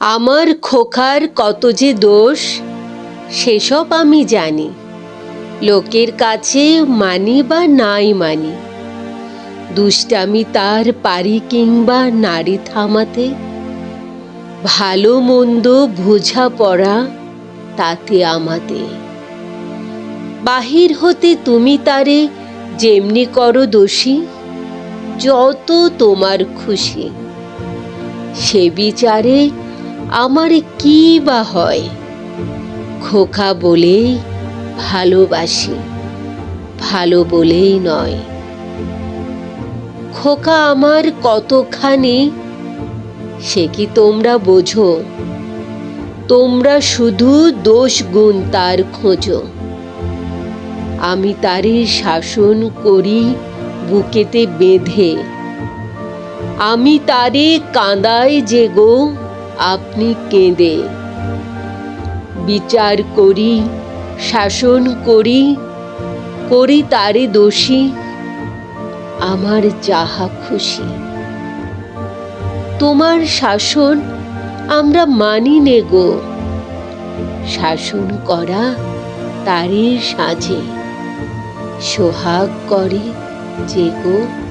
আমার খোকার কত যে দোষ, সেসব আমি জানি। লোকের কাছে মানি বা নাই মানি। দুষ্টামি তার পারি কিংবা নারী থামাতে। ভালো মন্দ বোঝা পড়া তাতে আমাতে। বাহির হতে তুমি তারে যেমনি করো দোষী, যত তোমার খুশি। সে বিচারে আমার কি বা হয়? খোকা বলেই ভালোবাসি, ভালো বলেই নয়। খোকা আমার কতখানি, সে কি তোমরা বোঝো? তোমরা শুধু দোষ গুণ তার খোঁজো। আমি তারে শাসন করি বুকেতে বেঁধে। আমি তারে কাঁদাই যে গো আপনি কেঁদে। বিচার করি, শাসন করি করি তারে দোষী, আমার যাহা খুশি। তোমার শাসন আমরা মানি নে গো। শাসন করা তারে সাজে। সোহাগ করে যে গো।